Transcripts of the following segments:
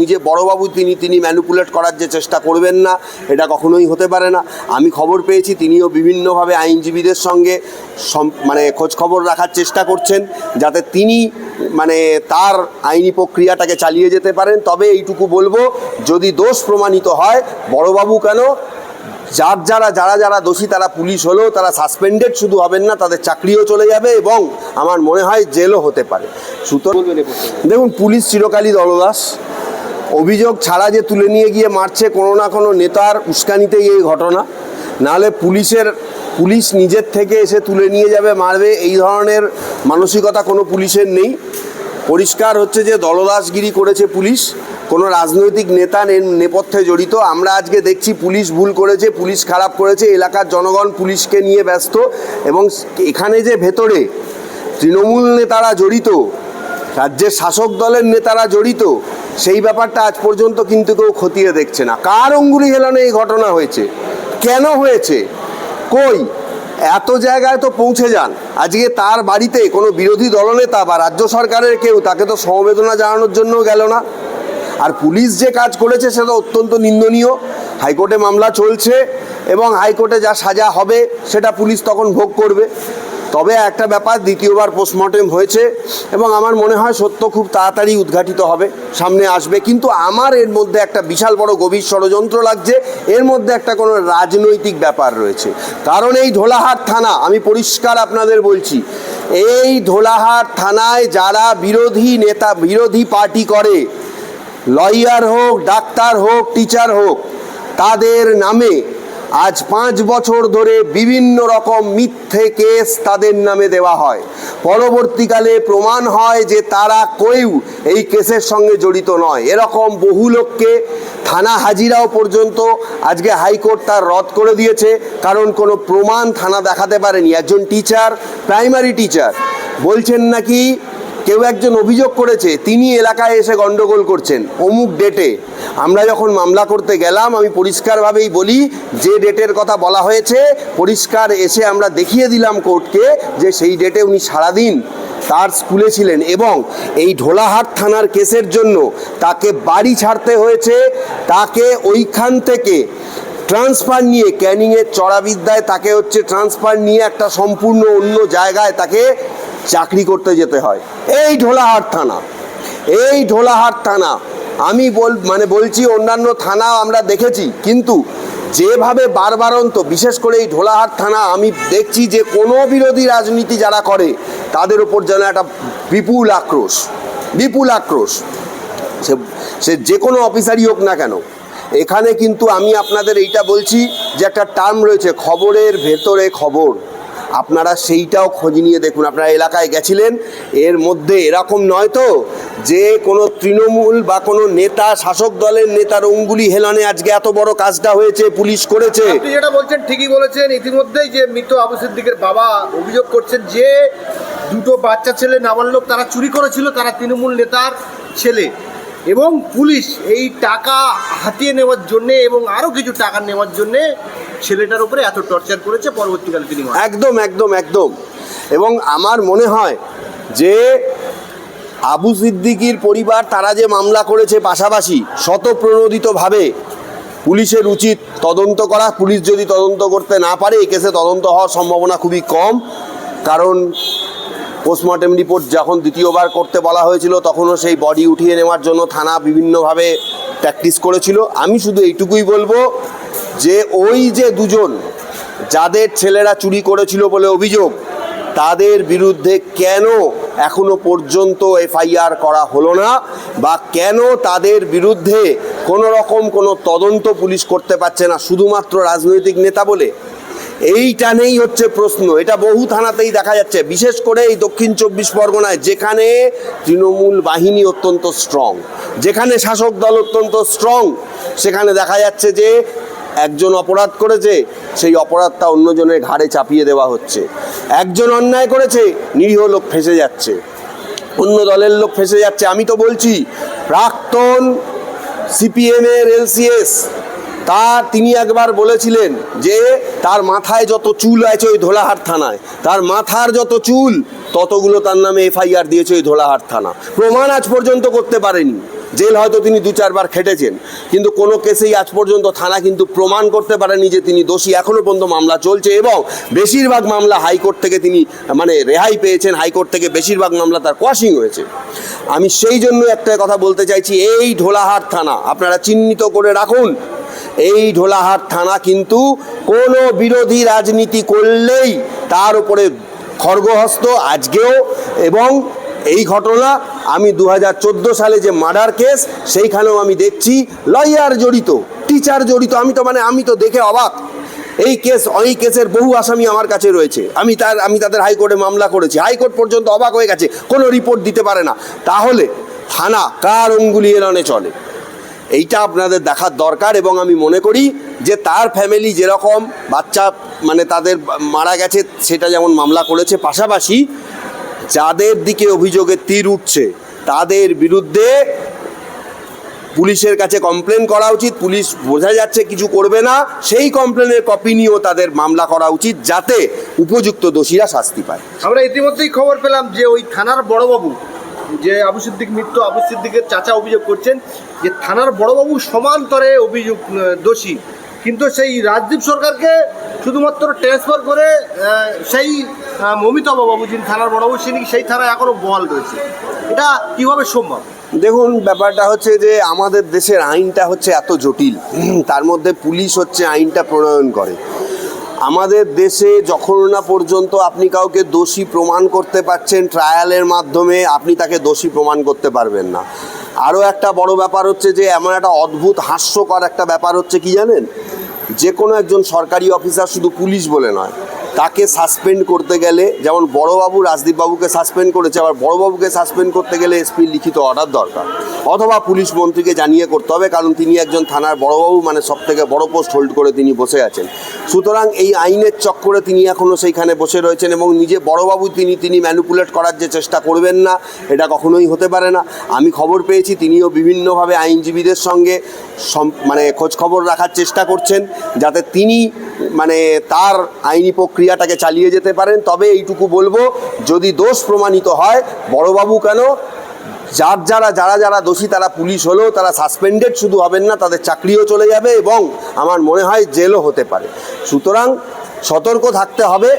নিজে বড়বাবু তিনি তিনি ম্যানুপুলেট করার যে চেষ্টা করবেন না এটা কখনোই হতে পারে না। আমি খবর পেয়েছি তিনিও বিভিন্নভাবে আইনজীবীদের সঙ্গে মানে খোঁজ খবর রাখার চেষ্টা করছেন যাতে তিনি মানে তার আইনি প্রক্রিয়াটাকে চালিয়ে যেতে পারেন। তবে এইটুকু বলব যদি দোষ প্রমাণিত হয় বড়বাবু কেন? যার যারা যারা যারা দোষী তারা পুলিশ হলেও তারা সাসপেন্ডেড শুধু হবেন না তাদের চাকরিও চলে যাবে এবং আমার মনে হয় জেলও হতে পারে। সুতরাং দেখুন পুলিশ চিরকালই দলদাস। অভিযোগ ছাড়া যে তুলে নিয়ে গিয়ে মারছে কোনো না কোনো নেতার উস্কানিতেই এই ঘটনা। নাহলে পুলিশের, পুলিশ নিজের থেকে এসে তুলে নিয়ে যাবে, মারবে, এই ধরনের মানসিকতা কোনো পুলিশের নেই। পরিষ্কার হচ্ছে যে দলদাসগিরি করেছে পুলিশ, কোনো রাজনৈতিক নেতা নেপথ্যে জড়িত। আমরা আজকে দেখছি পুলিশ ভুল করেছে, পুলিশ খারাপ করেছে, এলাকার জনগণ পুলিশকে নিয়ে ব্যস্ত এবং এখানে যে ভেতরে তৃণমূল নেতারা জড়িত, রাজ্যের শাসক দলের নেতারা জড়িত সেই ব্যাপারটা আজ পর্যন্ত কিন্তু কেউ খতিয়ে দেখছে না। কার অঙ্গুলি হেলানো এই ঘটনা হয়েছে? কেন হয়েছে? কই? এত জায়গায় তো পৌঁছে যান। আজকে তার বাড়িতে কোনো বিরোধী দলনেতা বা রাজ্য সরকারের কেউ, তাকে তো সমবেদনা জানানোর জন্য গেল না। আর পুলিশ যে কাজ করেছে সেটা অত্যন্ত নিন্দনীয়। হাইকোর্টে মামলা চলছে এবং হাইকোর্টে যা সাজা হবে, সেটা পুলিশ তখন ভোগ করবে। তবে একটা ব্যাপার দ্বিতীয়বার পোস্টমর্টেম হয়েছে এবং আমার মনে হয় সত্য খুব তাড়াতাড়ি উদ্ঘাটিত হবে, সামনে আসবে। কিন্তু আমার এর মধ্যে একটা বিশাল বড় গভীর ষড়যন্ত্র লাগছে, এর মধ্যে একটা কোনো রাজনৈতিক ব্যাপার রয়েছে। কারণ এই ঢোলাহাট থানা, আমি পরিষ্কার আপনাদের বলছি, এই ঢোলাহাট থানায় যারা বিরোধী নেতা, বিরোধী পার্টি করে, লয়ার হোক, ডাক্তার হোক, টিচার হোক, তাদের নামে আজ পাঁচ বছর ধরে বিভিন্ন রকম মিথ্যে কেস তাদের নামে দেওয়া হয়। পরবর্তীকালে প্রমাণ হয় যে তারা কেউ এই কেসের সঙ্গে জড়িত নয়। এরকম বহু লোককে থানা হাজিরাও পর্যন্ত আজকে হাইকোর্ট তার রদ করে দিয়েছে। কারণ কোনো প্রমাণ থানা দেখাতে পারেনি। একজন টিচার, প্রাইমারি টিচার, বলছেন নাকি কেউ একজন অভিযোগ করেছে, তিনি এলাকায় এসে গন্ডগোল করছেন, অমুক ডেটে। আমরা যখন মামলা করতে গেলাম, আমি পরিষ্কারভাবেই বলি, যে ডেটের কথা বলা হয়েছে, পরিষ্কার এসে আমরা দেখিয়ে দিলাম কোর্টকে যে সেই ডেটে উনি সারাদিন তার স্কুলে ছিলেন এবং এই ঢোলাহাট থানার কেসের জন্য তাকে বাড়ি ছাড়তে হয়েছে, তাকে ওইখান থেকে ট্রান্সফার নিয়ে, ক্যানিংয়ের চড়াবিদ্যায় তাকে হচ্ছে ট্রান্সফার নিয়ে একটা সম্পূর্ণ অন্য জায়গায় তাকে চাকরি করতে যেতে হয়। এই ঢোলাহাট থানা, এই ঢোলাহাট থানা। আমি বল মানে বলছি অন্যান্য থানা আমরা দেখেছি, কিন্তু যেভাবে বারবারন্ত, বিশেষ করে এই ঢোলাহাট থানা, আমি দেখছি যে কোনো বিরোধী রাজনীতি যারা করে, তাদের ওপর যেন একটা বিপুল আক্রোশ বিপুল আক্রোশ। সে সে যে কোনো অফিসারই হোক না কেন, এখানে কিন্তু আমি আপনাদের এইটা বলছি যে একটা টার্ম রয়েছে, খবরের ভেতরে খবর। আপনারা সেইটাও খোঁজ নিয়ে দেখুন। আপনারা এলাকায় গেছিলেন, এর মধ্যে এরকম নয় তো, যে কোনো তৃণমূল বা কোনো নেতা, শাসক দলের নেতার অঙ্গুলি হেলানে আজকে এত বড় কাজটা হয়েছে, পুলিশ করেছে। যেটা বলছেন ঠিকই বলেছেন। ইতিমধ্যেই যে মৃত আবু সিদ্দিকের বাবা অভিযোগ করছেন যে দুটো বাচ্চা ছেলে নাবালক তারা চুরি করেছিল, তারা তৃণমূল নেতার ছেলে। এবং পুলিশ এই টাকা হাতিয়ে নেওয়ার জন্যে এবং আরও কিছু টাকা নেওয়ার জন্যে ছেলেটার উপরে এত টর্চার করেছে, পরবর্তীকালে তিনি একদম একদম একদম। এবং আমার মনে হয় যে আবু সিদ্দিকির পরিবার তারা যে মামলা করেছে পাশাপাশি শতপ্রণোদিতভাবে পুলিশের উচিত তদন্ত করা, পুলিশ যদি তদন্ত করতে না পারে, এই কেসে তদন্ত হওয়ার সম্ভাবনা খুবই কম। কারণ পোস্টমর্টেম রিপোর্ট যখন দ্বিতীয়বার করতে বলা হয়েছিল, তখনও সেই বডি উঠিয়ে নেওয়ার জন্য থানা বিভিন্নভাবে প্র্যাকটিস করেছিল। আমি শুধু এইটুকুই বলব যে ওই যে দুজন যাদের ছেলেরা চুরি করেছিল বলে অভিযোগ, তাদের বিরুদ্ধে কেন এখনও পর্যন্ত এফআইআর করা হলো না বা কেন তাদের বিরুদ্ধে কোনো রকম কোনো তদন্ত পুলিশ করতে পারছে না শুধুমাত্র রাজনৈতিক নেতা বলে? এইটা নেই হচ্ছে প্রশ্ন। এটা বহু থানাতেই দেখা যাচ্ছে, বিশেষ করে এই দক্ষিণ চব্বিশ পরগনায়, যেখানে তৃণমূল বাহিনী অত্যন্ত স্ট্রং যেখানে শাসক দল অত্যন্ত স্ট্রং সেখানে দেখা যাচ্ছে যে একজন অপরাধ করেছে, সেই অপরাধটা অন্যজনের ঘাড়ে চাপিয়ে দেওয়া হচ্ছে। একজন অন্যায় করেছে, নিরীহ লোক ফেসে যাচ্ছে। অন্য দলের লোক ফেসে যাচ্ছে। আমি তো বলছি, প্রাক্তন সিপিএমের এলসিএস, তা তিনি একবার বলেছিলেন যে, তার মাথায় যত চুল আছে ওই ধোলাহাট থানায়, তার মাথার যত চুল, ততগুলো তার নামে এফআইআর দিয়েছে ওই ধোলাহাট থানা। প্রমাণ আজ পর্যন্ত করতে পারেনি। জেল হয়তো তিনি দু চারবার খেটেছেন, কিন্তু কোনো কেসেই আজ পর্যন্ত থানা কিন্তু প্রমাণ করতে পারেনি যে তিনি দোষী। এখনও পর্যন্ত মামলা চলছে এবং বেশিরভাগ মামলা হাইকোর্ট থেকে তিনি মানে রেহাই পেয়েছেন। হাইকোর্ট থেকে বেশিরভাগ মামলা তার কোয়াশিং হয়েছে। আমি সেই জন্য একটা কথা বলতে চাইছি, এই ঢোলাহাট থানা আপনারা চিহ্নিত করে রাখুন, এই ঢোলাহাট থানা কিন্তু কোনো বিরোধী রাজনীতি করলেই তার উপরে খড়গহস্ত আজকেও এবং এই ঘটনা আমি দু হাজার চোদ্দ সালে যে মার্ডার কেস সেইখানেও আমি দেখছি লয়ার জড়িত টিচার জড়িত। আমি তো মানে আমি তো দেখে অবাক। এই কেস এই কেসের বহু আসামি আমার কাছে রয়েছে। আমি তার, আমি তাদের হাইকোর্টে মামলা করেছি। হাইকোর্ট পর্যন্ত অবাক হয়ে গেছে। কোনো রিপোর্ট দিতে পারে না। তাহলে থানা কার অঙ্গুলি এলনে চলে? এইটা আপনাদের দেখার দরকার এবং আমি মনে করি যে তার ফ্যামিলি যেরকম বাচ্চা মানে তাদের মারা গেছে, সেটা যেমন মামলা করেছে, পাশাপাশি যাদের দিকে অভিযোগে তীর উঠছে, তাদের বিরুদ্ধে পুলিশের কাছে কমপ্লেন করা উচিত। পুলিশ বোঝা যাচ্ছে কিছু করবে না, সেই কমপ্লেনের কপি নিয়েও তাদের মামলা করা উচিত যাতে উপযুক্ত দোষীরা শাস্তি পায়। আমরা ইতিমধ্যেই খবর পেলাম যে ওই থানার বড়বাবু, যে আবু সিদ্দিক মৃত্যু আবু সিদ্দিকের চাচা অভিযোগ করছেন যে থানার বড়বাবু সমান্তরে অভিযোগ দোষী। কিন্তু সেই রাজদীপ সরকারকে শুধুমাত্র ট্রান্সফার করে সেই মমিতা বাবু যিনি থানার বড়বাবু তিনি সেই থানায় এখনও বহাল রয়েছে। এটা কীভাবে সম্ভব? দেখুন, ব্যাপারটা হচ্ছে যে আমাদের দেশের আইনটা হচ্ছে এত জটিল। তার মধ্যে পুলিশ হচ্ছে আইনটা প্রণয়ন করে। আমাদের দেশে যখন না পর্যন্ত আপনি কাউকে দোষী প্রমাণ করতে পারছেন ট্রায়ালের মাধ্যমে, আপনি তাকে দোষী প্রমাণ করতে পারবেন না। আরও একটা বড় ব্যাপার হচ্ছে যে, এমন একটা অদ্ভুত, হাস্যকর একটা ব্যাপার হচ্ছে কি জানেন? যে কোনো একজন সরকারি অফিসার শুধু পুলিশ বলে নয় তাকে সাসপেন্ড করতে গেলে, যেমন বড়বাবু রাজদীপবাবুকে সাসপেন্ড করেছে, আবার বড়বাবুকে সাসপেন্ড করতে গেলে এসপির লিখিত অর্ডার দরকার। অথবা পুলিশ মন্ত্রীকে জানিয়ে করতে হবে, কারণ তিনি একজন থানার বড়বাবু মানে সব থেকে বড় পোস্ট হোল্ড করে তিনি বসে আছেন। সুতরাং এই আইনের চক্করে তিনি এখনও সেইখানে বসে রয়েছেন এবং নিজে বড়বাবু তিনি তিনি ম্যানুপুলেট করার যে চেষ্টা করবেন না, এটা কখনোই হতে পারে না। আমি খবর পেয়েছি, তিনিও বিভিন্নভাবে আইনজীবীদের সঙ্গে মানে খোঁজ খবর রাখার চেষ্টা করছেন, যাতে তিনি মানে তার আইনি প্রক্রিয়াটাকে চালিয়ে যেতে পারেন, তবে এইটুকু বলব, যদি দোষ প্রমাণিত হয়, বড়বাবু কেন? যার যারা যারা যারা দোষী, তারা পুলিশ হলেও তারা সাসপেন্ডেড শুধু হবেন না, তাদের চাকরিও চলে যাবে এবং আমার মনে হয় জেলও হতে পারে। সুতরাং সতর্ক থাকতে হবে।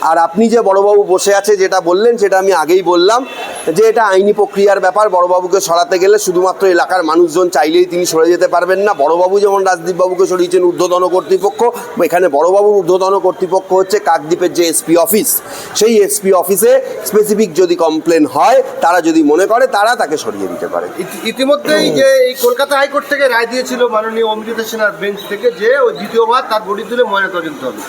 আর আপনি যে বড়বাবু বসে আছে, যেটা বললেন, সেটা আমি আগেই বললাম। যে এটা আইনি প্রক্রিয়ার ব্যাপার, বড়বাবুকে সরাতে গেলে শুধুমাত্র এলাকার মানুষজন চাইলেই তিনি সরে যেতে পারবেন না। বড়বাবু যেমন রাজদীপবাবুকে সরিয়েছেন ঊর্ধ্বতন কর্তৃপক্ষ, এখানে বড়বাবুর ঊর্ধ্বতন কর্তৃপক্ষ হচ্ছে কাকদ্বীপের যে এসপি অফিস, সেই এসপি অফিসে স্পেসিফিক যদি কমপ্লেন হয়, তারা যদি মনে করে, তারা তাকে সরিয়ে দিতে পারে। ইতি- ইতিমধ্যেই যে এই কলকাতা হাইকোর্ট থেকে রায় দিয়েছিল মাননীয় অমৃতা সেনার বেঞ্চ থেকে যে ওই দ্বিতীয়বার তার বডি তুলে ময়নাতদন্ত হবে।